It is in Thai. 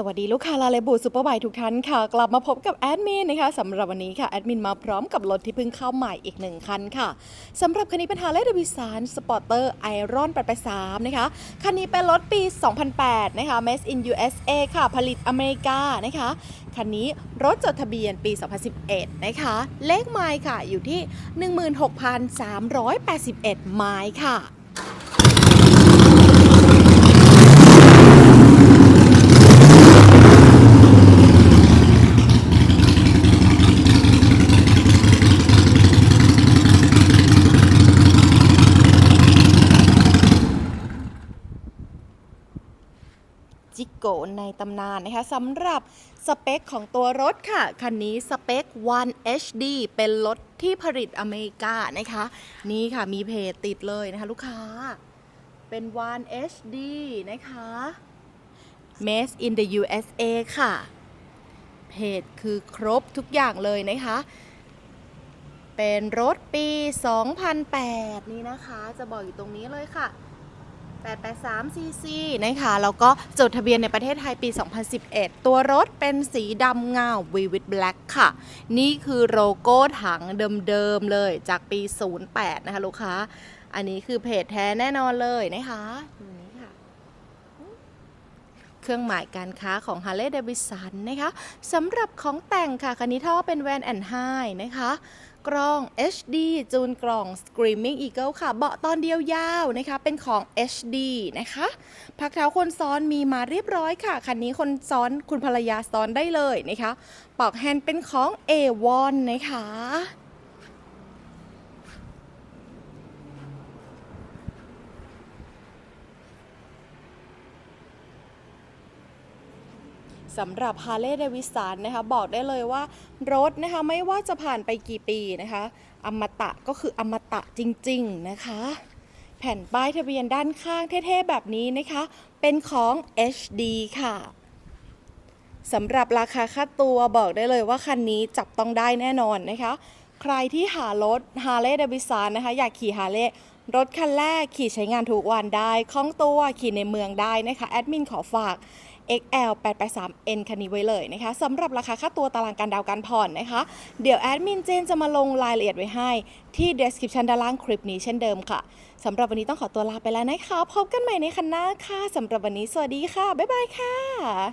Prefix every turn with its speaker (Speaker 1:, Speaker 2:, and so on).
Speaker 1: สวัสดีลูกค้าลาเลบูซูเปอร์ไบทุกท่านค่ะ กลับมาพบกับแอดมินนะคะสำหรับวันนี้ค่ะ แอดมินมาพร้อมกับรถที่เพิ่งเข้าใหม่อีกหนึ่งคันค่ะสำหรับคันนี้เป็น Harley Davidson Sporter Iron 883นะคะคันนี้เป็นรถปี 2008 นะคะ Made in USA ค่ะ ผลิตอเมริกานะคะ คันนี้รถจดทะเบียนปี 2011 นะคะ เลขไมล์ค่ะอยู่ที่ 16,381 ไมล์ค่ะ จิโกในตำนานนะคะสำหรับสเปคของตัวรถค่ะ คันนี้สเปค One HD เป็นรถที่ผลิตอเมริกานะคะ นี่ค่ะมีเพจติดเลยนะคะลูกค้า เป็น One HD นะคะ Made in the USA ค่ะ เพจคือครบทุกอย่างเลยนะคะ เป็นรถปี 2008 นี่นะคะ จะบอกอยู่ตรงนี้เลยค่ะ 883 cc นะคะแล้วก็จดทะเบียนในประเทศไทยปี 2011 ตัวรถเป็นสีดำเงา Vivid Black ค่ะ นี่คือโลโก้ถังเดิมๆเลยจากปี 08 นะคะลูกค้า อันนี้คือเพจแท้แน่นอนเลยนะคะนี้ค่ะเครื่องหมายการค้าของ Harley Davidson นะคะสำหรับของแต่งค่ะ คันนี้ท่อเป็นแวนแอนไฮนะคะ กล้อง HD จูนกล่อง Screaming Eagle ค่ะ เบาะตอนเดียวยาวนะคะ เป็นของ HD นะคะ พักเท้าคนซ้อนมีมาเรียบร้อยค่ะ คันนี้คนซ้อนคุณภรรยาซ้อนได้เลยนะคะปลอกแฮนด์เป็นของ A1 นะคะ สำหรับ Harley Davidson นะคะบอกได้เลยว่ารถนะคะไม่ว่าจะผ่านไปกี่ปีนะคะอมตะก็คืออมตะจริงๆนะคะ แผ่นป้ายทะเบียนด้านข้างเท่ๆแบบนี้นะคะ เป็นของ HD ค่ะสำหรับราคาค่าตัวบอกได้เลยว่าคันนี้จับต้องได้แน่นอนนะคะ ใครที่หารถ Harley Davidson นะคะ อยากขี่ Harley รถคันแรกขี่ใช้งานทุกวันได้คล่องตัวขี่ในเมืองได้นะคะ แอดมินขอฝาก XL 883N คันนี้ไว้เลยนะคะสำหรับราคาค่าตัวตารางการดาวการผ่อนนะคะ เดี๋ยวแอดมินเจนจะมาลงรายละเอียดไว้ให้ที่ description ด้านล่างคลิปนี้เช่นเดิมค่ะสำหรับวันนี้ต้องขอตัวลาไปแล้วนะคะพบกันใหม่ในคันหน้าค่ะสำหรับวันนี้สวัสดีค่ะ บ๊ายบายค่ะ